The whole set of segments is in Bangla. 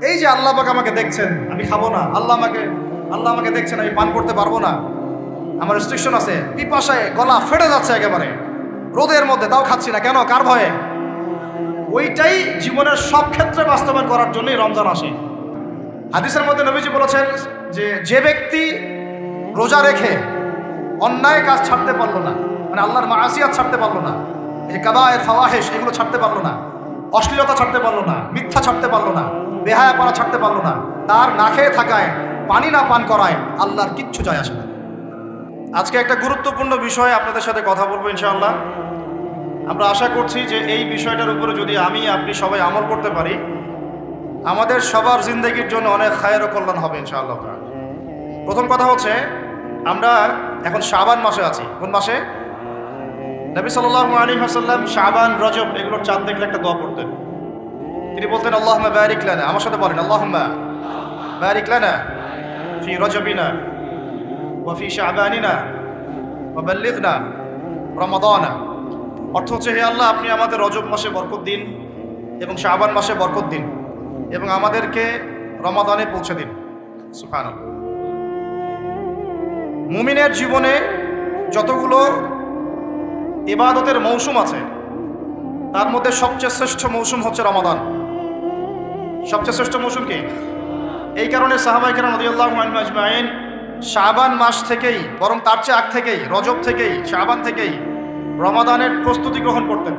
এই যে আল্লাহ পাক আমাকে দেখছেন, আমি খাব না। আল্লাহ আমাকে আল্লাহ আমাকে দেখছেন, আমি পান করতে পারব না। আমার রেস্ট্রিকশন আছে। পিপাসায় গলা ফেটে যাচ্ছে একেবারে। রোদের মধ্যে, তাও খাচ্ছি না। কেন? কার ভয়ে? ওইটাই জীবনের সব ক্ষেত্রে বাস্তবায়ন করার জন্যই রমজান আসে। হাদিসের মধ্যে নবীজি বলেছেন যে যে ব্যক্তি রোজা রেখে অন্যায় কাজ ছাড়তে পারল না মানে আল্লাহর মাসিয়াত ছাড়তে পারল না, এই যে কাদায়ের ফাওয়াহেশ, এগুলো ছাড়তে পারল না অশ্লীলতা ছাড়তে পারল না, মিথ্যা ছাড়তে পারল না, বেহায়া পাড়া ছাড়তে পারল না, তার না খেয়ে থাকায়, পানি না পান করায় আল্লাহর কিচ্ছু যায় আসে না। আজকে একটা গুরুত্বপূর্ণ বিষয় আপনাদের সাথে কথা বলব ইনশাআল্লাহ। আমরা আশা করছি যে এই বিষয়টার উপরে যদি আমি, আপনি সবাই আমল করতে পারি, আমাদের সবার জিন্দগির জন্য অনেক খায়ের কল্যাণ হবে ইনশাআল্লাহ। প্রথম কথা হচ্ছে, আমরা এখন শাবান মাসে আছি। কোন মাসে? নবী সাল্লাল্লাহু আলাইহি ওয়াসাল্লাম, শাবান, রজব, এগুলোর চাঁদ দেখলে একটা দোয়া পড়তেন। তিনি বলতেন, আল্লাহুম্মা বারিক লানা। আমার সাথে বলেন, আল্লাহুম্মা বারিক লানা ফি রজবিনা ওয়া ফি শাবানিনা ওয়া বাল্লিগনা রমাদানা। অর্থ হচ্ছে, হে আল্লাহ, আপনি আমাদের রজব মাসে বরকত দিন এবং শাবান মাসে বরকত দিন এবং আমাদেরকে রমাদানে পৌঁছে দিন। সুখান মুমিনের জীবনে যতগুলো ইবাদতের মৌসুম আছে। তার মধ্যে সবচেয়ে শ্রেষ্ঠ মৌসুম হচ্ছে রমাদান। সবচেয়ে শ্রেষ্ঠ মৌসুম কি? এই কারণে সাহাবাই কেরাম শাবান মাস থেকেই, বরং তার চেয়ে আগ থেকেই, রজব থেকেই, শাবান থেকেই রমাদানের প্রস্তুতি গ্রহণ করতেন।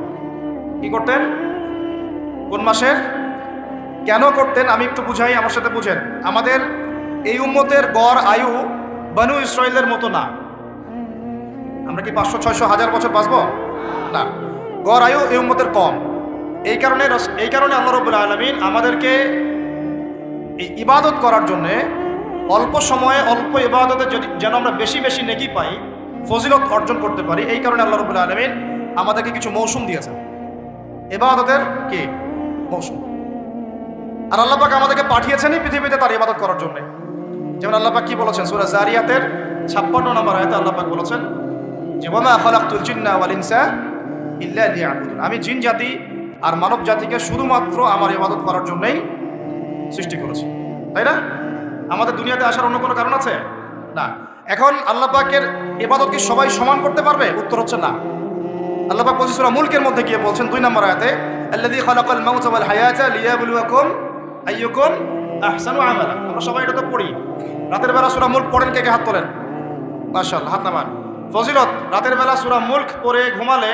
কি করতেন? কোন মাসের? কেন করতেন? আমি একটু বুঝাই, আমার সাথে বুঝেন। আমাদের এই উম্মতের গড় আয়ু বানু ইসরায়েলের মতো না। আমরা কি পাঁচশো, ছয়শো, হাজার বছর বাঁচব? না। গড় আয়ু এই উম্মতের কম। এই কারণে এই কারণে আল্লাহ রবুল আলমিন আমাদেরকে এই ইবাদত করার জন্যে অল্প সময়ে অল্প ইবাদতে যদি, যেন আমরা বেশি বেশি নেকি পাই, ফজিলত অর্জন করতে পারি, এই কারণে আল্লাহ রবুল আলমিন আমাদেরকে কিছু মৌসুম দিয়েছেন। ইবাদতের কি মৌসুম? আর আল্লাপাক আমাদেরকে পাঠিয়েছেনই পৃথিবীতে তার ইবাদত করার জন্য। যেমন আল্লাপাক কি বলেছেন? সুরা জারিয়াতের ছাপ্পান্ন নম্বর আয়তে আল্লাপাক বলেছেন যে ওয়ামা খালাকতুল জিন্না ওয়াল ইনসা ইল্লা লিয়াবুদুন। আমি জিন জাতি আর মানব জাতিকে শুধুমাত্র আমার ইবাদত করার জন্যই সৃষ্টি করেছি। তাই না? আমাদের দুনিয়াতে আসার অন্য কোনো কারণ আছে? না। এখন আল্লাহ পাকের ইবাদত কি সবাই সমান করতে পারবে? উত্তর হচ্ছে না। আল্লাহ পাক সূরা মুলকের মধ্যে গিয়ে বলছেন দুই নম্বর আয়াতে, আল্লাযী খালাকাল মাউতা ওয়াল হায়াতা লিয়াবলুয়াকুম আইয়ুকুম আহসানু আমালা। আমরা সবাই এটা তো পড়ি। রাতের বেলা সূরা মুলক পড়েন কে কে? হাত তোলেন। মাশাআল্লাহ, হাত নামান। ফজিলত, রাতের বেলা সূরা মুলক পড়ে ঘুমালে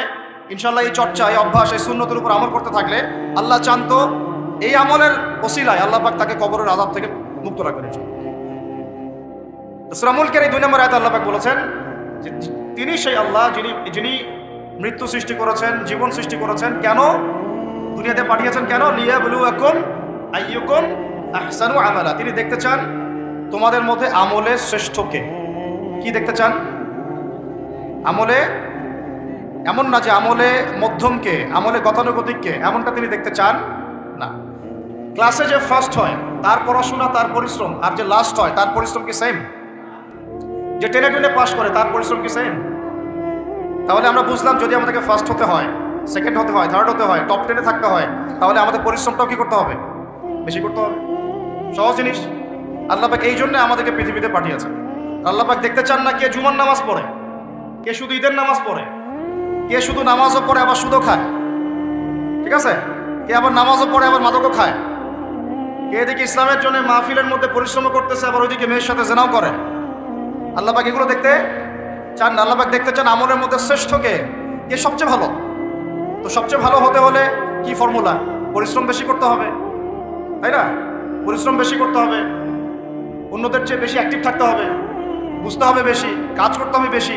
ইনশাল্লাহ এই চর্চা এই অভ্যাস, এই সুন্নতের উপর আমল করতে থাকলে আল্লাহ চান্ত এই আমলের ওসিলায় আল্লাহ পাক তাকে কবরের আযাব থেকে মুক্ত রাখবেন ইনশাআল্লাহ। সূরা মুলকের এই দুই নম্বর আয়াতে আল্লাহ পাক বলেছেন যে তিনি সেই আল্লাহ যিনি যিনি মৃত্যু সৃষ্টি করেছেন, জীবন সৃষ্টি করেছেন, কেন? দুনিয়াতে পাঠিয়েছেন কেন? লিয়া বলু এখন আইয়ুকুম আহসানু আমালা। তিনি দেখতে চান তোমাদের মধ্যে আমলে শ্রেষ্ঠকে কি দেখতে চান? আমলে এমন না যে আমলে মধ্যমকে, আমলে গতানুগতিককে, এমনটা তিনি দেখতে চান না। ক্লাসে যে ফার্স্ট হয়, তার পড়াশোনা, তার পরিশ্রম, আর যে লাস্ট হয়, তার পরিশ্রম কি সেম যে টেনে টেনে পাস করে, তার পরিশ্রম কি সেম তাহলে আমরা বুঝলাম যদি আমাদেরকে ফার্স্ট হতে হয় সেকেন্ড হতে হয় থার্ড হতে হয় টপ টেনে থাকতে হয়, তাহলে আমাদের পরিশ্রমটাও কি করতে হবে? বেশি করতে হবে। সহজ জিনিস। আল্লাপাক এই জন্য আমাদেরকে পৃথিবীতে পাঠিয়েছেন। আল্লাপাক দেখতে চান না কে জুমার নামাজ পড়ে। কে শুধু ঈদের নামাজ পড়ে? কে শুধু নামাজও পড়ে আবার সুদও খায়? ঠিক আছে? কে আবার নামাজও পড়ে আবার মাদকও খায়? কে এদিকে ইসলামের জন্য মাহফিলের মধ্যে পরিশ্রম করতেছে, আবার ওইদিকে মেয়ের সাথে জেনাও করে? আল্লাপাক এগুলো দেখতে চান না? আল্লাপাক দেখতে চান আমলের মধ্যে শ্রেষ্ঠকে কে? সবচেয়ে ভালো? তো সবচেয়ে ভালো হতে হলে কি ফর্মুলা পরিশ্রম বেশি করতে হবে, তাই না? পরিশ্রম বেশি করতে হবে, অন্যদের চেয়ে বেশি অ্যাক্টিভ থাকতে হবে, বুঝতে হবে বেশি, কাজ করতে হবে বেশি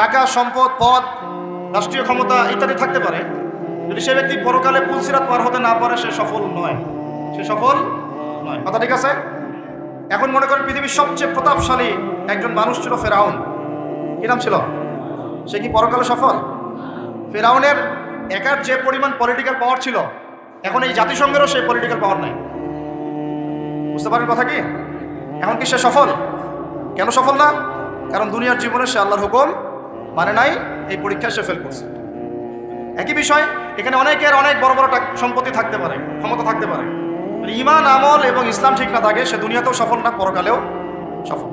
টাকা, সম্পদ, পদ, রাষ্ট্রীয় ক্ষমতা ইত্যাদি থাকতে পারে। যদি সে ব্যক্তি পরকালে পুলসিরাত পার হতে না পারে, সে সফল নয়। সে সফল নয়। কথা ঠিক আছে? এখন মনে করেন পৃথিবীর সবচেয়ে প্রতাপশালী একজন মানুষ ছিল ফেরাউন। কি নাম ছিল? সে কি পরকালে সফল? ফেরাউনের একার যে পরিমাণ পলিটিক্যাল পাওয়ার ছিল, এখন এই জাতিসংঘেরও সেই পলিটিক্যাল পাওয়ার নাই। বুঝতে পারেন কথা কি? এখন কি সে সফল? কেন সফল না? কারণ দুনিয়ার জীবনে সে আল্লাহর হুকুম মানে নাই, এই পরীক্ষায় সে ফেল করছে। একই বিষয়, এখানে অনেকের অনেক বড় বড় সম্পত্তি থাকতে পারে, ক্ষমতা থাকতে পারে। মানে ইমান, আমল এবং ইসলাম ঠিক না থাকে, সে দুনিয়াতেও সফল না, পরকালেও সফল।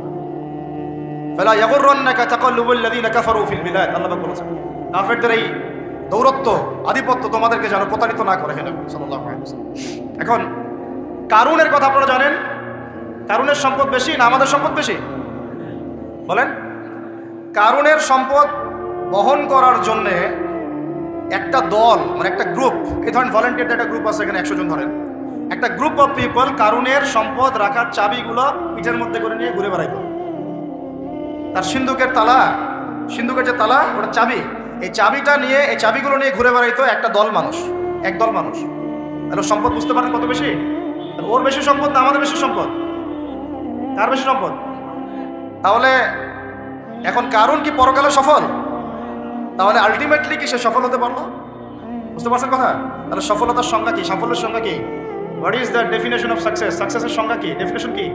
ফেলা ইয়াগুররান্নাকা তাকাল্লুবুল্লাযীনা কাফারু ফিল বিলাদ, আল্লাহ পাক বলেছেন কাফেরদের এই দৌরত্ব, আধিপত্য তোমাদেরকে যেন প্রতারিত না করে হেন এখন, কারুনের কথা আপনারা জানেন? কারুনের সম্পদ বেশি না আমাদের সম্পদ বেশি? বলেন। কারুনের সম্পদ বহন করার জন্যে একটা দল মানে একটা গ্রুপ এই ধরেন ভলেন্টিয়ার একটা গ্রুপ আছে এখানে একশো জন ধরেন। একটা গ্রুপ অফ পিপল কারুনের সম্পদ রাখার চাবিগুলো পিঠের মধ্যে করে নিয়ে ঘুরে বেড়াইতো তার সিন্ধুকের তালা, সিন্ধুকের যে তালা, ওটা চাবি। এই চাবিটা নিয়ে, এই চাবিগুলো নিয়ে ঘুরে বেড়াইতো একটা দল মানুষ, এক দল মানুষ। তাহলে সম্পদ বুঝতে পারেন কত বেশি? ওর বেশি সম্পদ না আমাদের বেশি সম্পদ? কার বেশি সম্পদ? তাহলে এখন কারণ কি পরকালে সফল? তাহলে আলটিমেটলি কি সে সফল হতে পারল? বুঝতে পারছেন কথা? তাহলে সফলতার সংজ্ঞা কি? সাফল্যের সংজ্ঞা কি? What is the definition of success সাকসেসের সংজ্ঞা কি? ডেফিনেশন কি?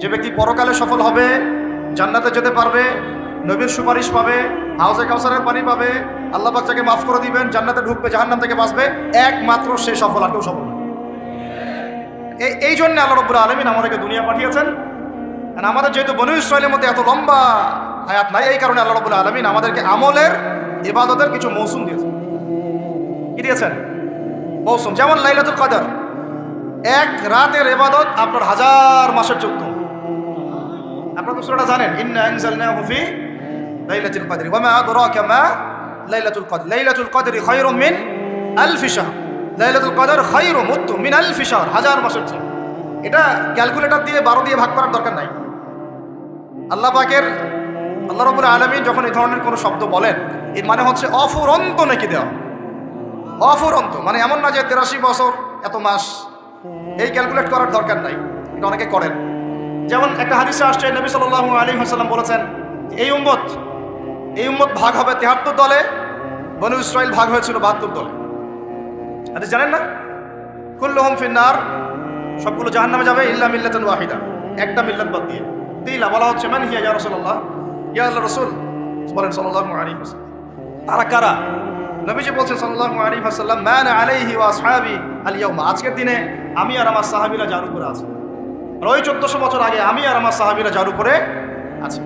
যে ব্যক্তি পরকালে সফল হবে, জান্নাতে যেতে পারবে, নবীর সুপারিশ পাবে হাউসে কাউসারের পানি পাবে, আল্লাহ যাকে মাফ করে দিবেন, জান্নাতে ঢুকবে, জাহান্নাম থেকে বাঁচবে, একমাত্র সে সফল, আর কেউ সফল। এই এই জন্য আল্লাহ রব্বুল আলমিন আমাদেরকে দুনিয়া পাঠিয়েছেন। আর আমাদের যেহেতু বনু ইসরায়েলের মধ্যে এত লম্বা হায়াত নাই এই কারণে আল্লাহ রব্বুল আলমিন আমাদেরকে আমলের, ইবাদতের কিছু মৌসুম দিয়েছেন। কি দিয়েছেন? মৌসুম, যেমন লাইলাতুল কদর। এক রাতের ইবাদত আপনার হাজার মাসের যুক্ত আপনারা তো সুরাটা জানেন, ইন্না আনজালনাহু ফি লাইলাতুল কদর ওয়া মা আদরাকা মা লাইলাতুল কদর লাইলাতুল কদর খায়রুম মিন আলফ শাহর লাইলাতুল কদর খায়রুম উত্তম মিন আলফ হাজার মাসের চেয়ে এটা ক্যালকুলেটর দিয়ে বারো দিয়ে ভাগ করার দরকার নাই। আল্লাহ পাকের আল্লাহ রবুল আলমী যখন এই ধরনের কোনো শব্দ বলেন, এর মানে হচ্ছে অফুরন্ত নাকি দেওয়া। অফুরন্ত মানে এমন না যে তেরাশি বছর, এত মাস। এই ক্যালকুলেট করার দরকার নাই, এটা অনেকে করেন। যেমন একটা হাদিসে আসছে, নবী সাল্লাহ আলী হাসাল্লাম বলেছেন, এই উম্মত এই উম্মত ভাগ হবে তেহাত্তর দলে, বনু ইসরায়েল ভাগ হয়েছিল বাহাত্তর দলে। হাদিস জানেন না? কুল্লুহম ফিন্নার, সবগুলো জাহান নামে যাবে, ইল্লা মিল্লাতুন ওয়াহিদা, একটা মিল্লাত বাদ দিয়ে। দিলা বলা হচ্ছে, মান হিয়া ইয়া রাসূলুল্লাহ? ইয়া আল্লাহ রাসূল, বলেন আলাইহি ওয়াসাল্লাম। তারা কারা? নবীজি বলছেন সাল্লাল্লাহু আলাইহি ওয়াসাল্লাম, মান আলাইহি ওয়া আসহাবি আল ইয়াউমা আজকের দিনে আমি আর আমার সাহাবীরা যার উপরে আছি। ওই চোদ্দশো বছর আগে আমি আর আমার সাহাবীরা যার উপরে আছি।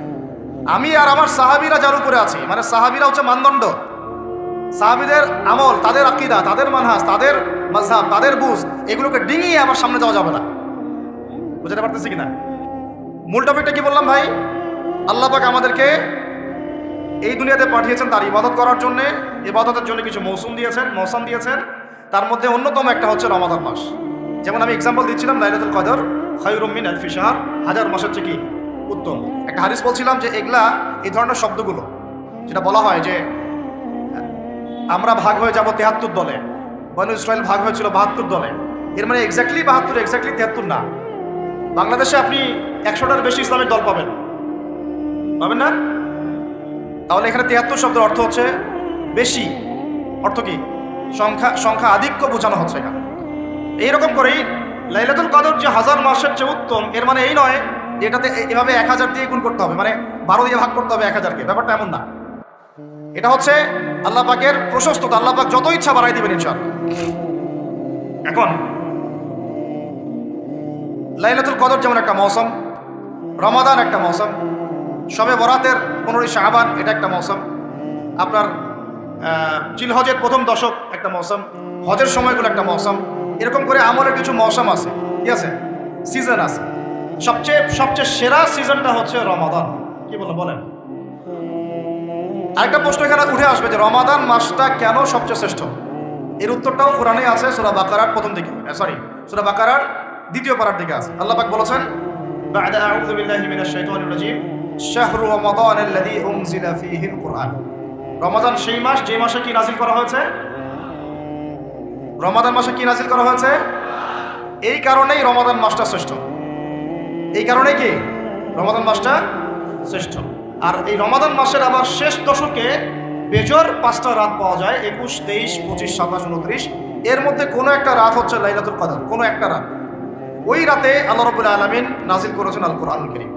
আমি আর আমার সাহাবীরা যার উপরে আছি মানে সাহাবীরা হচ্ছে মানদণ্ড। সাহাবিদের আমল, তাদের আকিদা, তাদের মানহাস তাদের মাঝহাব তাদের বুঝ, এগুলোকে ডিঙিয়ে আমার সামনে যাওয়া যাবে না। বুঝতে পারতেছি কিনা? মূল টপিকটা কি বললাম ভাই? আল্লাহ পাক আমাদেরকে এই দুনিয়াতে পাঠিয়েছেন তার ইবাদত করার জন্য। ইবাদতের জন্য কিছু মৌসুম দিয়েছেন মৌসুম দিয়েছেন। তার মধ্যে অন্যতম একটা হচ্ছে রমাদান মাস। যেমন আমি এক্সাম্পল দিচ্ছিলাম, লাইলাতুল কদর খায়ুরুমিন আলফি শাহর, হাজার মাস হচ্ছে কি? উত্তম। একটা হারিস বলছিলাম যে এগুলা এই ধরনের শব্দগুলো, যেটা বলা হয় যে, আমরা ভাগ হয়ে যাব তেহাত্তর দলে। বনু ইসরায়েল ভাগ হয়েছিল বাহাত্তর দলে। এর মানে এক্স্যাক্টলি বাহাত্তর এক্স্যাক্টলি তেহাত্তর না। বাংলাদেশে আপনি একশোটার বেশি ইসলামের দল পাবেন। পাবেন না? তাহলে এখানে তেহাত্তর শব্দের অর্থ হচ্ছে বেশি। অর্থ কি? সংখ্যা সংখ্যা আধিক্য বোঝানো হচ্ছে এখানে। এইরকম করেই লাইলাতুল কদর যে হাজার মাসের চেয়ে উত্তম, এর মানে এই নয় যে এটাতে এভাবে এক হাজার দিয়ে গুণ করতে হবে। মানে বারো দিয়ে ভাগ করতে হবে এক হাজারকে। ব্যাপারটা এমন না। এটা হচ্ছে আল্লাহ পাকের প্রশস্ততা। আল্লাহ পাক যত ইচ্ছা বাড়াই দিবেন ইনশাল এখন লাইলাতুল কদর যেমন একটা মৌসুম, রমাদান একটা মৌসুম সবে বরাতের পনেরোই শাহবান এটা একটা মৌসুম আপনার আহ, জিলহজের প্রথম দশক একটা মৌসুম হজের সময়গুলো একটা মৌসুম এরকম করে আমলের কিছু মৌসুম আছে ঠিক আছে সিজন আছে সবচেয়ে সবচেয়ে সেরা সিজনটা হচ্ছে রমাদান কি বলেন বলেন আরেকটা প্রশ্ন এখানে উঠে আসবে যে রমাদান মাসটা কেন সবচেয়ে শ্রেষ্ঠ এর উত্তরটাও কোরআনে আছে সুরা বাকারার প্রথম দিকে সরি সুরা বাকারার দ্বিতীয় পারার দিকে আছে আল্লাহ পাক বলেছেন بعد أعوذ بالله من الشيطان الرجيم শাহরু রমাদান আল্লাযী উনজিলা ফীহিল কুরআন রমাদান সেই মাস, যে মাসে কি নাজিল করা হয়েছে? রমাদান মাসে কি নাজিল করা হয়েছে? এই কারণেই রমাদান মাসটা শ্রেষ্ঠ। এই কারণে কি? রমাদান মাসটা শ্রেষ্ঠ। আর এই রমাদান মাসের আবার শেষ দশকে বেজর পাঁচটা রাত পাওয়া যায়, একুশ, তেইশ, পঁচিশ, সাতাশ, উনত্রিশ। এর মধ্যে কোনো একটা রাত হচ্ছে লাইলাতুল কদর, কোনো একটা রাত। ওই রাতে আল্লাহ রবুল্লা আলমিন নাজিল করেছেন আল কোরআন করিম।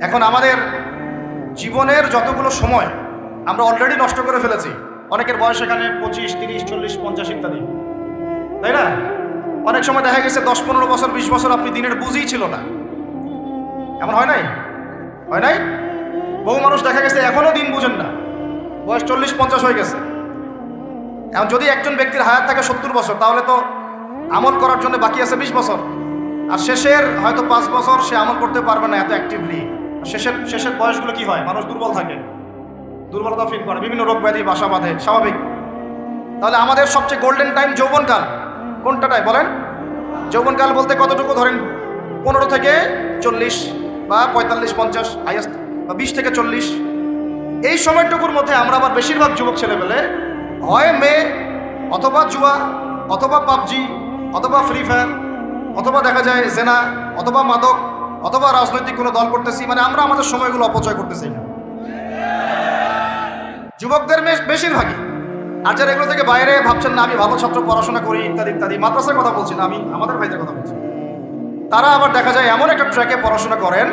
এখন আমাদের জীবনের যতগুলো সময় আমরা অলরেডি নষ্ট করে ফেলেছি, অনেকের বয়স এখানে পঁচিশ, তিরিশ, চল্লিশ, পঞ্চাশ ইত্যাদি। তাই না? অনেক সময় দেখা গেছে দশ, পনেরো বছর, বিশ বছর আপনি দিনের বুঝেই ছিল না। এমন হয় নাই? হয় নাই? বহু মানুষ দেখা গেছে এখনও দিন বুঝেন না। বয়স চল্লিশ, পঞ্চাশ হয়ে গেছে। এখন যদি একজন ব্যক্তির হায়াত থাকে সত্তর বছর, তাহলে তো আমল করার জন্য বাকি আছে বিশ বছর। আর শেষের হয়তো পাঁচ বছর সে আমল করতে পারবে না এত অ্যাক্টিভলি শেষের শেষের বয়সগুলো কি হয়? মানুষ দুর্বল থাকে। দুর্বলতা ফিল করে, বিভিন্ন রোগ ব্যাধি, বাসা বাঁধে, স্বাভাবিক। তাহলে আমাদের সবচেয়ে গোল্ডেন টাইম যৌবনকাল কোনটাটাই বলেন। যৌবনকাল বলতে কতটুকু? ধরেন পনেরো থেকে চল্লিশ বা পঁয়তাল্লিশ, পঞ্চাশ হাইয়েস্ট বা বিশ থেকে চল্লিশ। এই সময়টুকুর মধ্যে আমরা আবার বেশিরভাগ যুবক ছেলেমেলে হয় মেয়ে অথবা জুয়া, অথবা পাবজি, অথবা ফ্রি ফায়ার অথবা দেখা যায় জেনা, অথবা মাদক অথবা রাজনৈতিক কোনো দল করতেছি মানে আমরা আমাদের সময়গুলো অপচয় করতেছি। না যুবকদের বেশ- বেশিরভাগই, আর এগুলো থেকে বাইরে ভাবছেন না, আমি ভালো ছাত্র পড়াশোনা করি, ইত্যাদি ইত্যাদি, মাদ্রাসার কথা বলছি না, আমি আমাদের ভাইদের কথা বলছি। তারা আবার দেখা যায় এমন একটা ট্র্যাকে পড়াশোনা করেন,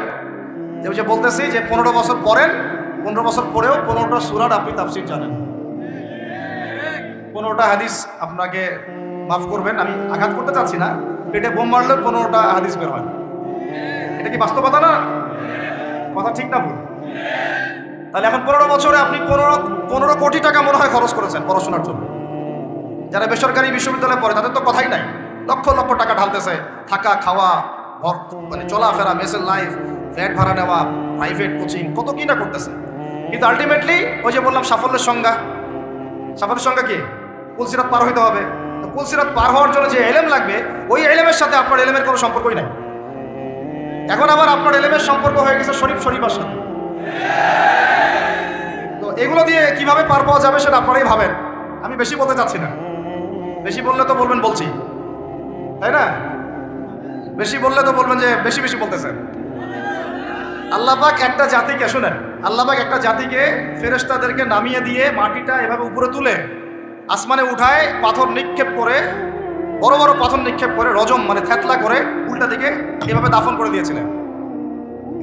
যে যে বলতেছি যে পনেরো বছর পড়েন, পনেরো বছর পরেও পনেরোটা সুরার আপনি তাফসির জানেন। পনেরোটা হাদিস আপনাকে মাফ করবেন, আমি আঘাত করতে চাচ্ছি না, পেটে বোম মারলে পনেরোটা হাদিস বের হয় এটা কি বাস্তবতা না? কথা ঠিক না ভুল। তাহলে এখন পনেরো বছরে আপনি পনেরো পনেরো কোটি টাকা মনে হয় খরচ করেছেন পড়াশোনার জন্য। যারা বেসরকারি বিশ্ববিদ্যালয়ে পড়ে, তাদের তো কথাই নাই। লক্ষ লক্ষ টাকা ঢালতেছে। থাকা, খাওয়া মানে চলাফেরা মেসেল লাইফ, ফ্ল্যাট ভাড়া নেওয়া, প্রাইভেট কোচিং, কত কি না করতেছে। কিন্তু আলটিমেটলি ওই যে বললাম সাফল্যের সংজ্ঞা। সাফল্যের সংজ্ঞা কি? পুলসিরাত পার হইতে হবে। তো পুলসিরাত পার হওয়ার জন্য যে এলেম লাগবে, ওই এলেমের সাথে আপনার এলেমের কোনো সম্পর্কই নাই। এখন আবার আপনার এলেমের সম্পর্ক হয়ে গেছে শরীফ শরীফার সাথে। তো এগুলো দিয়ে কীভাবে পার পাওয়া যাবে সেটা আপনারাই ভাবেন। আমি বেশি বলতে চাচ্ছি না। বেশি বললে তো বলবেন বলছি। তাই না? বেশি বললে তো বলবেন যে বেশি বেশি বলতেছেন। আল্লাহবাক একটা জাতিকে, শুনেন আল্লাহবাক একটা জাতিকে ফেরেশতাদেরকে নামিয়ে দিয়ে মাটিটা এভাবে উপরে তুলে আসমানে উঠায়, পাথর নিক্ষেপ করে বড় বড় পাথর নিক্ষেপ করে, রজম মানে থেতলা করে উল্টা দিকে এভাবে দাফন করে দিয়েছিলেন।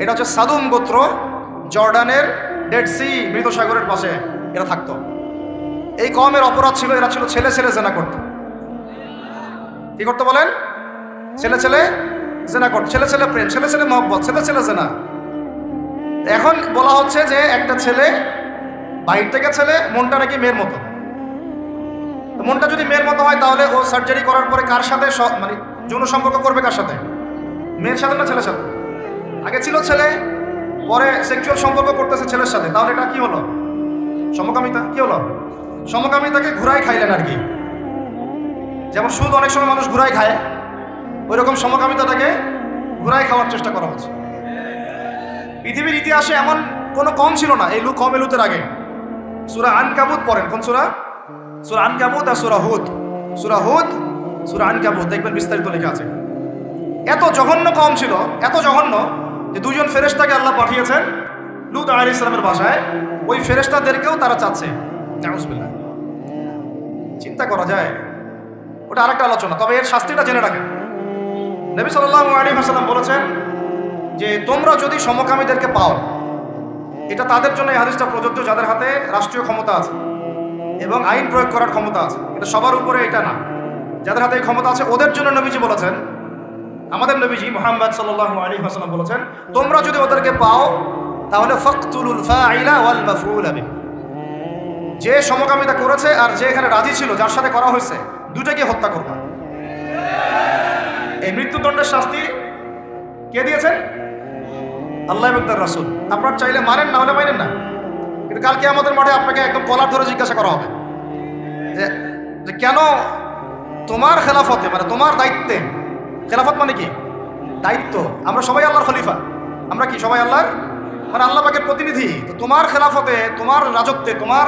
এটা হচ্ছে সাদুম গোত্র, জর্ডানের ডেড সি মৃত সাগরের পাশে এরা থাকতো। এই কমের অপরাধ ছিল, এরা ছিল ছেলে ছেলে জেনা করতো। কি করতো বলেন? ছেলে ছেলে জেনা করতো। ছেলে ছেলে প্রেম, ছেলে ছেলে মহব্বত, ছেলে ছেলে জেনা। এখন বলা হচ্ছে যে একটা ছেলে বাইর থেকে ছেলে, মনটা নাকি মেয়ের মতো। মনটা যদি মেয়ের মতো হয়, তাহলে ও সার্জারি করার পরে কার সাথে মানে যৌন সম্পর্ক করবে কার সাথে? মেয়ের সাথে না ছেলের সাথে? আগে ছিল ছেলে, পরে সেক্সুয়াল সম্পর্ক করতেছে ছেলের সাথে। তাহলে এটা কি হলো? সমকামিতা? কি হলো? সমকামিতাকে ঘুরাই খাইলেন আর কি। যেমন সুদ অনেক সময় মানুষ ঘুরাই খায় ওই রকম সমকামিতাটাকে ঘুরাই খাওয়ার চেষ্টা করা হচ্ছে। পৃথিবীর ইতিহাসে এমন কোনো কম ছিল না। এই লু কম এলুতের আগে। সুরা আনকাবুত পড়েন। কোন সুরা? সুরা আনকাবুত আর সুরা হুদ। সুরা হুদ, সুরা আনকাবুত, দেখবেন বিস্তারিত লেখা আছে। এত জঘন্য কম ছিল, এত জঘন্য যে দুজন ফেরেশতাকে আল্লাহ পাঠিয়েছেন লুত আলী ইসলামের ভাষায়, ওই ফেরেশতাদেরকেও তারা চাচ্ছে। নাউজুবিল্লাহ। চিন্তা করা যায়। ওটা আরেকটা আলোচনা, তবে এর শাস্তিটা জেনে রাখেন। নবী সাল্লাহ আলী হাসালাম বলেছেন যে, তোমরা যদি সমকামীদেরকে পাও, এটা তাদের জন্য এই হাদিসটা প্রযোজ্য যাদের হাতে রাষ্ট্রীয় ক্ষমতা আছে। এবং আইন প্রয়োগ করার ক্ষমতা আছে। কিন্তু সবার উপরে এটা না। যাদের হাতে ক্ষমতা আছে, ওদের জন্য নবীজি বলেছেন, আমাদের নবীজি মোহাম্মদ সাল্লাল্লাহু আলাইহি ওয়াসাল্লাম বলেছেন, তোমরা যদি ওদেরকে পাও, তাহলে যে সমকামিতা করেছে আর যে এখানে রাজি ছিল, যার সাথে করা হয়েছে দুটাকে হত্যা করবা। এই মৃত্যুদণ্ডের শাস্তি কে দিয়েছেন? আল্লাহ রাসূল। আপনার চাইলে মারেন, না হলে মারেন না। কিন্তু কালকে আমাদের মাঠে আপনাকে একদম কলার ধরে জিজ্ঞাসা করা হবে। যে কেন তোমার খেলাফতে মানে তোমার দায়িত্বে, খেলাফত মানে কি? দায়িত্ব। আমরা সবাই আল্লাহর খলিফা। আমরা কি সবাই আল্লাহর? মানে আল্লাহ পাকের প্রতিনিধি। তো তোমার খেলাফতে, তোমার রাজত্বে, তোমার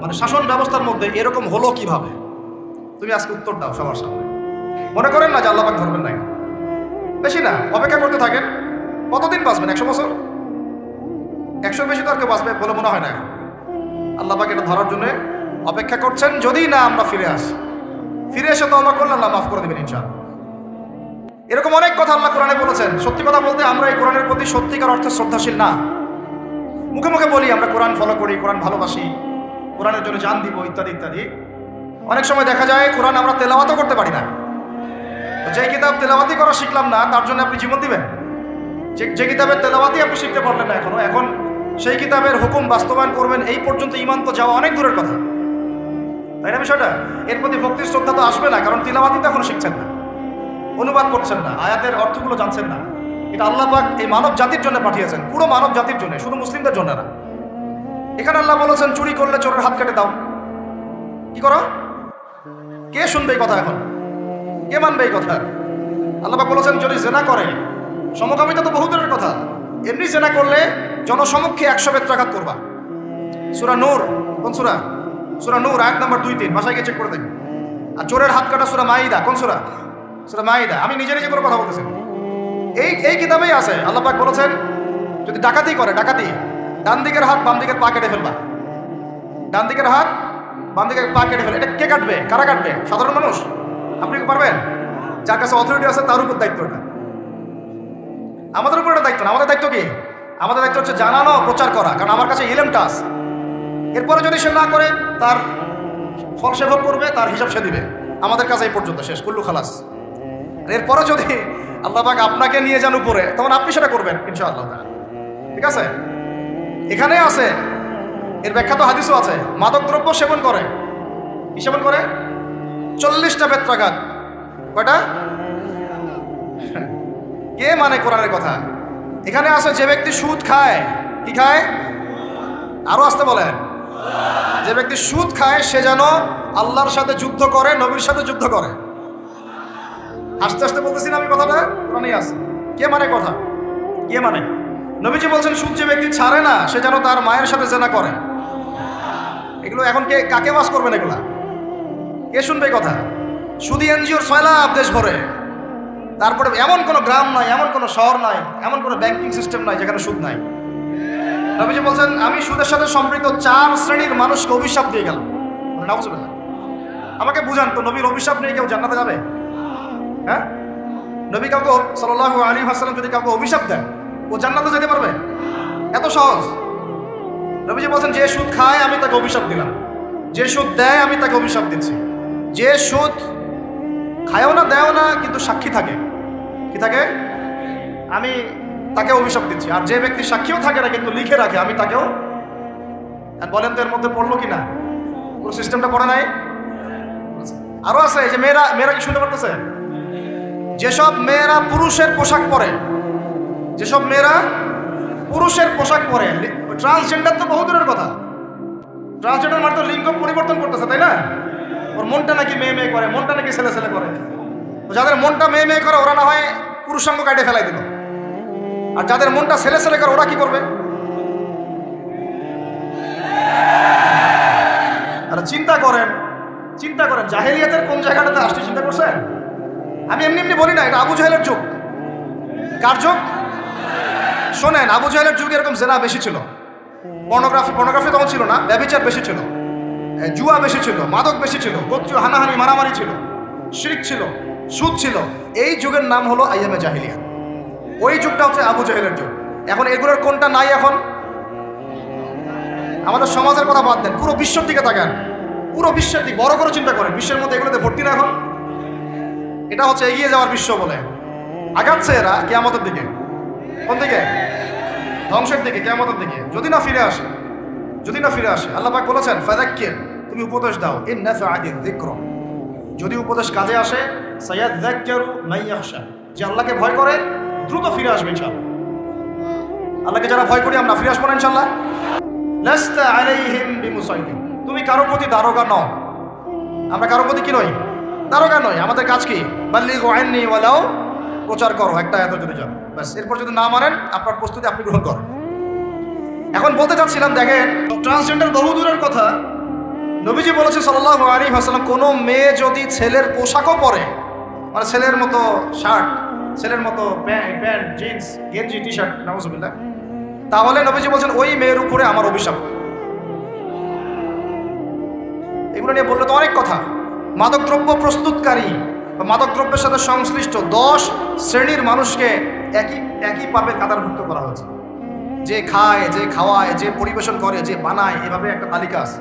মানে শাসন ব্যবস্থার মধ্যে এরকম হলো কীভাবে? তুমি আজকে উত্তর দাও সবার সামনে। মনে করেন না যে আল্লাহ পাক ধরবেন নাই। বেশি না, অপেক্ষা করতে থাকেন। কতদিন বাঁচবেন? একশো বছর? একশোর বেশি তো বাঁচবে বলে মনে হয় না। আল্লাহ পাক এটা ধরার জন্য অপেক্ষা করছেন, যদি না আমরা ফিরে আসি। ফিরে এসে তো আল্লাহ করলে আল্লাহ মাফ করে দেবেন ইনশাআল্লাহ। এরকম অনেক কথা আল্লাহ কোরআনে বলেছেন। সত্যি কথা বলতে আমরা এই কোরআনের প্রতি সত্যিকার অর্থে শ্রদ্ধাশীল না। মুখে মুখে বলি, আমরা কোরআন ফলো করি, কোরআন ভালোবাসি, কোরআনের জন্য জান দিব, ইত্যাদি ইত্যাদি। অনেক সময় দেখা যায়, কোরআন আমরা তেলাওয়াতও করতে পারি না। যে কিতাব তেলাওয়াতি করা শিখলাম না, তার জন্য আপনি জীবন দিবেন। যে কিতাবের তেলাওয়াতি আপনি শিখতে পারলেন না এখনও, এখন সেই কিতাবের হুকুম বাস্তবায়ন করবেন, এই পর্যন্ত ইমান তো যাওয়া অনেক দূরের কথা। তাই না বিষয়টা? এর প্রতি ভক্তি শ্রদ্ধা তো আসবে না, কারণ তিলাওয়াতি তো এখনও শিখছেন না। অনুবাদ করছেন না, আয়াতের অর্থগুলো জানছেন না। এটা আল্লাহ পাক এই মানব জাতির জন্য পাঠিয়েছেন, পুরো মানব জাতির জন্য, শুধু মুসলিমদের জন্য না। এখানে আল্লাহ বলেছেন, চুরি করলে চোরের হাত কেটে দাও। কি করো? কে শুনবে এই কথা এখন? কে মানবে এই কথা? আল্লাহ বলেছেন, যদি জেনা করে, সমকামিতা তো বহু দূরের কথা। এমনি জেনা করলে জনসমক্ষে একশো বেত্রাঘাত করবা। সুরা নূর, কোন সুরা? সুরা নূর, আয়াত নাম্বার দুই তিন। বাসায় গিয়ে চেক করে দেখি। আর চোরের হাত কাটা সুরা মাইদা কোন সুরা? সুরা মাইদা আমি নিজে নিজে করে কথা বলতেছি। এই এই কিতাবেই আছে আল্লাপাক বলেছেন, যদি ডাকাতি করে, ডাকাতি, ডান দিকের হাত বাম দিকের পা কেটে ফেলবা। ডান দিকের হাত বাম দিকের পা কেটে ফেলে এটা কে কাটবে? কারা কাটবে? সাধারণ মানুষ? আপনি কি পারবেন? যার কাছে অথরিটি আছে, তার উপর দায়িত্ব এটা। আমাদের উপর এটা দায়িত্ব না। আমাদের দায়িত্ব কি? আমাদের দায়িত্ব হচ্ছে জানানো, প্রচার করা, কারণ আমার কাছে ইলেমটা আছে এরপরে যদি সে না করে, তার ফল সে করবে, তার হিসাব সে দিবে। আমাদের কাছে এই পর্যন্ত, শেষ, কুল্লু খালাস। এরপরে যদি আল্লাহ পাক আপনাকে নিয়ে যান উপরে, তখন আপনি সেটা করবেন, ইনশাআল্লাহ। ঠিক আছে? এখানে আছে, এর ব্যাখ্যা তো হাদিসও আছে, মাদক দ্রব্য সেবন করে। কি সেবন করে? চল্লিশটা বেত্রাঘাত। কয়টা? কে মানে কোরআনের কথা? এখানে আছে যে ব্যক্তি সুদ খায়, কি খায়? আরও আসতে বলেন। যে ব্যক্তি সুদ খায়, সে যেন আল্লাহর সাথে যুদ্ধ করে, নবীর সাথে যুদ্ধ করে। আস্তে আস্তে বলতেছি না আমি কথাটা? কোরআনেই আছে। কে মানে কথা? কে মানে? নবীজি বলছেন, সুদ যে ব্যক্তি ছাড়ে না, সে যেন তার মায়ের সাথে জেনা করে। এগুলো এখন কে, কাকে বাস করবেন এগুলা? কে শুনবে কথা? সুদি এনজিওর ছয়লাভ দেশ ভরে। তারপরে এমন কোনো গ্রাম নাই এমন কোনো শহর নাই এমন কোনো ব্যাংকিং সিস্টেম নাই যেখানে সুদ নাই। নবীজি বলছেন, আমি সুদের সাথে সম্পৃক্ত চার শ্রেণির মানুষকে অভিশাপ দিয়ে গেলাম। নাউজুবিল্লাহ আমাকে বুঝান, তো নবীর অভিশাপ নিয়ে কেউ জান্নাতে যাবে? হ্যাঁ? নবী কাউকে সাল্লাল্লাহু আলাইহি ওয়াসাল্লাম যদি কাউকে অভিশাপ দেন, ও জান্নাতে যেতে পারবে? এত সহজ। নবীজি বলছেন, যে সুদ খায়, আমি তাকে অভিশাপ দিলাম। যে সুদ দেয়, আমি তাকে অভিশাপ দিচ্ছি। যে সুদ খায়ও না, দেয়ও না, কিন্তু সাক্ষী থাকে। কি থাকে? আমি তাকে অভিশাপ দিচ্ছি। আর যে ব্যক্তি সাক্ষীও থাকে না, কিন্তু লিখে রাখে, আমি তাকেও। বলেন তো এর মধ্যে পড়ল কি না পুরো সিস্টেমটা পড়ে নাই? আরও আছে যে মেয়েরা মেয়েরা কি শুনতে পারতেছে? যেসব মেয়েরা পুরুষের পোশাক পরে, যেসব মেয়েরা পুরুষের পোশাক পরে ট্রান্সজেন্ডার তো বহু দূরের কথা। ট্রান্সজেন্ডার মানে তো লিঙ্গ পরিবর্তন করতেছে, তাই না? ওর মনটা নাকি মেয়ে মেয়ে করে, মনটা নাকি ছেলে ছেলে করে। যাদের মনটা মেয়ে মেয়ে করে, ওরা না হয় পুরুষাঙ্গ কাটে ফেলাই দিল। আর যাদের মনটা ছেলে ছেলে করে, ওরা কি করবে? আর চিন্তা করেন চিন্তা করেন, জাহেলিয়াতের কোন জায়গাটাতে আসছে চিন্তা করছেন? আমি এমনি এমনি বলি না, এটা আবু জাহেলের যুগ। কার যুগ? শোনেন, আবু জাহেলের যুগে এরকম জেনা বেশি ছিল। পর্নোগ্রাফি পর্নোগ্রাফি তখন ছিল না ব্যবিচার বেশি ছিল। জুয়া বেশি ছিল, মাদক বেশি ছিল, গোত্রীয় হানাহানি, মারামারি ছিল, শিরিক ছিল। সুদ ছিল। এই যুগের নাম হলো আইয়ামে জাহিলিয়া। ওই যুগটা হচ্ছে আবু জাহেলের যুগ। এখন এগুলোর কোনটা নাই এখন? আমাদের সমাজের কথা বাদ দেন। পুরো বিশ্বের দিকে তাকান। পুরো বিশ্বের দিকে। বড় করে চিন্তা করেন। বিশ্বের মধ্যে এগুলোতে ভর্তি না এখন? এটা হচ্ছে এগিয়ে যাওয়ার বিশ্ব বলে। আগাচ্ছে এরা কেয়ামতের দিকে। কোন দিকে? ধ্বংসের দিকে, কেয়ামতের দিকে। যদি না ফিরে আসে, যদি না ফিরে আসে, আল্লাহ বলেছেন ফাদাক্কির তুমি উপদেশ দাও। ইন আগে যিকর। যদি উপদেশ কাজে আসে সায়াযাক্কারু মাইয়াখশা যে আল্লাহকে ভয় করে, দ্রুত ফিরে আসবে ইনশাআল্লাহ। আল্লাহকে যারা ভয় করি, আমরা ফিরে আসব না বিমুসাইতির তুমি কারোর প্রতি দারোগা নও। আমরা কারোর প্রতি কি নই? দারোগা নই। আমাদের কাজ কি? বাল্লিগু আইননি ওয়ালাও প্রচার করো। একটা এত যান ব্যাস, এরপর যদি না মানেন, আপনার প্রস্তুতি আপনি গ্রহণ করেন। এখন বলতে চাচ্ছিলাম, দেখেন ট্রান্সজেন্ডার বহু দূরের কথা নবীজি বলেছে সাল্লাল্লাহু আলাইহি ওয়াসাল্লাম, কোনো মেয়ে যদি ছেলের পোশাকও পরে মানে ছেলের মতো শার্ট, ছেলের মতো প্যান্ট প্যান্ট, জিন্স, গেঞ্জি টি শার্ট নাউজুবিল্লাহ, তাহলে নবীজি বলছেন, ওই মেয়ের উপরে আমার অভিশাপ। এগুলো নিয়ে বললে তো অনেক কথা। মাদকদ্রব্য প্রস্তুতকারী বা মাদকদ্রব্যের সাথে সংশ্লিষ্ট দশ শ্রেণির মানুষকে একই একই পাপের কাতারভুক্ত করা হয়েছে। যে খায়, যে খাওয়ায়, যে পরিবেশন করে, যে বানায়, এভাবে একটা তালিকা আছে।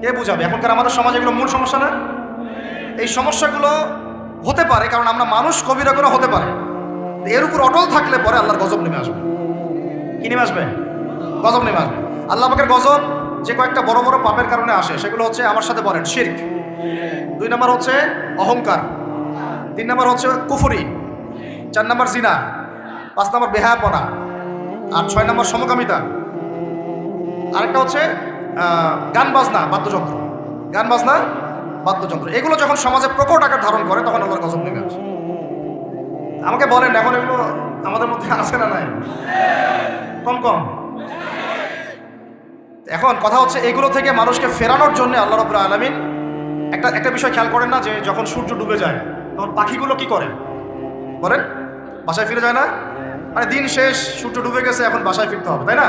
কে বুঝাবে? এখনকার আমাদের সমাজে এগুলো মূল সমস্যা না? এই সমস্যাগুলো হতে পারে, কারণ আমরা মানুষ, কবিরা করে হতে পারে। এর উপর অটল থাকলে পরে আল্লাহর গজব নেমে আসবে। কি নেমে আসবে? গজব নেমে আসবে। আল্লাহ পাকের গজব যে কয়েকটা বড় বড় পাপের কারণে আসে, সেগুলো হচ্ছে আমার সাথে বলেন, শির্ক। দুই নাম্বার হচ্ছে অহংকার। তিন নাম্বার হচ্ছে কুফুরি। চার নাম্বার জিনা। পাঁচ নাম্বার বেহায়াপনা। আর ছয় নাম্বার সমকামিতা। আরেকটা হচ্ছে গান বাজনা, বাদ্যযন্ত্র। গান বাজনা, বাদ্যযন্ত্র। এগুলো যখন সমাজে প্রকট আকার ধারণ করে, তখন আল্লাহর গজব নেমে আসে। আমাকে বলেন, এখন এগুলো আমাদের মধ্যে আছে না নাই? কম কম। এখন কথা হচ্ছে, এগুলো থেকে মানুষকে ফেরানোর জন্য আল্লাহ রবুল্লা আলমিন একটা একটা বিষয় খেয়াল করেন না, যে যখন সূর্য ডুবে যায়, তখন পাখিগুলো কি করে? বলেন, বাসায় ফিরে যায় না? মানে দিন শেষ, সূর্য ডুবে গেছে, এখন বাসায় ফিরতে হবে, তাই না?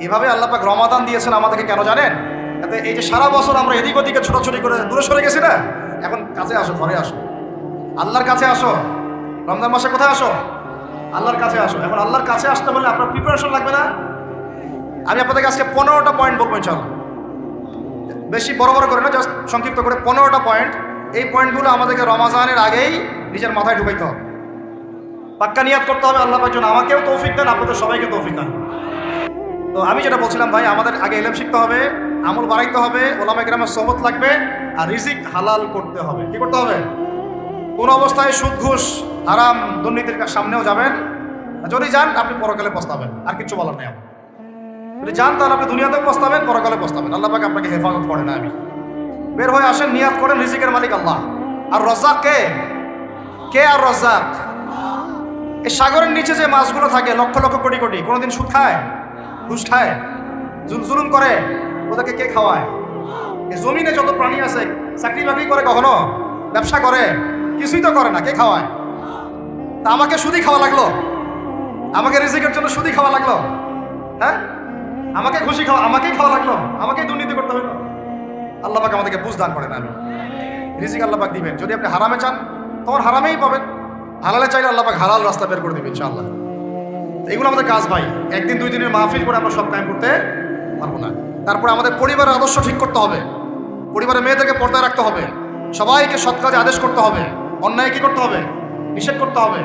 এভাবে আল্লাহ পাক রমাদান দিয়েছেন আমাদেরকে, কেন জানেন? যাতে এই যে সারা বছর আমরা এদিক ওদিকে ছোটাছুটি করে দূরে সরে গেছি না? এখন কাছে আসো, ঘরে আসো। আল্লাহর কাছে আসো। রমজান মাসে কোথায় আসো? আল্লাহর কাছে আসো। এখন আল্লাহর কাছে আসতে হলে আপনার প্রিপারেশন লাগবে না? আমি আপনাদেরকে আজকে পনেরোটা পয়েন্ট বলব ইনশাল্লাহ বেশি বড় বড় করে না জাস্ট সংক্ষিপ্ত করে পনেরোটা পয়েন্ট এই পয়েন্টগুলো আমাদেরকে রমাজানের আগেই নিজের মাথায় ঢুকাইতে হবে। পাক্কা নিয়াত করতে হবে আল্লাহ পাক যেন আমাকেও তৌফিক দেন, আপনাদের সবাইকে তৌফিক দেন। তো আমি যেটা বলছিলাম ভাই, আমাদের আগে এলেম শিখতে হবে, আমল বাড়াইতে হবে, ওলামা গ্রামের সহমত লাগবে, আর রিজিক হালাল করতে হবে। কি করতে হবে? কোন অবস্থায় সুদ, ঘুষ, হারাম দুর্নীতির সামনেও যাবেন। যদি যান, আপনি পরকালে পস্তাবেন, আর কিছু বলার নেই যদি যান, তাহলে আপনি দুনিয়াতেও পস্তাবেন, পরকালে পস্তাবেন। আল্লাহ পাকে আপনাকে হেফাজত করে না আমি। বের হয়ে আসেন, নিয়াত করেন, রিজিকের মালিক আল্লাহ। আর রজ্জাক কে? কে আর রজ্জাক? এই সাগরের নিচে যে মাছগুলো থাকে, লক্ষ লক্ষ কোটি কোটি, কোনোদিন সুদ খায়? ঘুষ খায় জুল- জুলুম করে, ওদেরকে কে খাওয়ায়? জমিনে যত প্রাণী আছে, চাকরি বাকরি করে কখনো? ব্যবসা করে? কিছুই তো করে না, কে খাওয়ায়? তা আমাকে সুদি খাওয়া লাগল? আমাকে রিজিকের জন্য সুদি খাওয়া লাগল? হ্যাঁ? আমাকে খুশি খাওয়া, আমাকেই খাওয়া লাগল? আমাকেই দুর্নীতি করতে হলো আল্লাহ পাক আমাদেরকে বুঝ দান করেন আমি রিজিক আল্লাহ পাক দিবেন। যদি আপনি হারামে চান তখন হারামেই পাবেন। হালালে চাইলে আল্লাহ পাক হালাল রাস্তা বের করে দিবেন, ইনশাআল্লাহ। এগুলো আমাদের কাজ ভাই। একদিন, দুই দিনের মাহফিল করে আমরা সব কায়েম করতে পারব না। তারপরে আমাদের পরিবারের আদর্শ ঠিক করতে হবে। পরিবারের মেয়েদেরকে পর্দায় রাখতে হবে। সবাইকে সৎ কাজে আদেশ করতে হবে। অন্যায় কি করতে হবে? নিষেধ করতে হবে।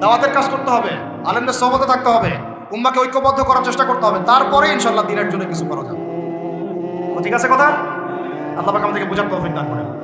দাওয়াতের কাজ করতে হবে। আলেমদের সহমতে থাকতে হবে। উম্মাকে ঐক্যবদ্ধ করার চেষ্টা করতে হবে। তারপরে ইনশাল্লাহ দিনের জন্য কিছু করা যাবে। ঠিক আছে কথা? আল্লাহ আমাদেরকে বোঝার তৌফিক দান করেন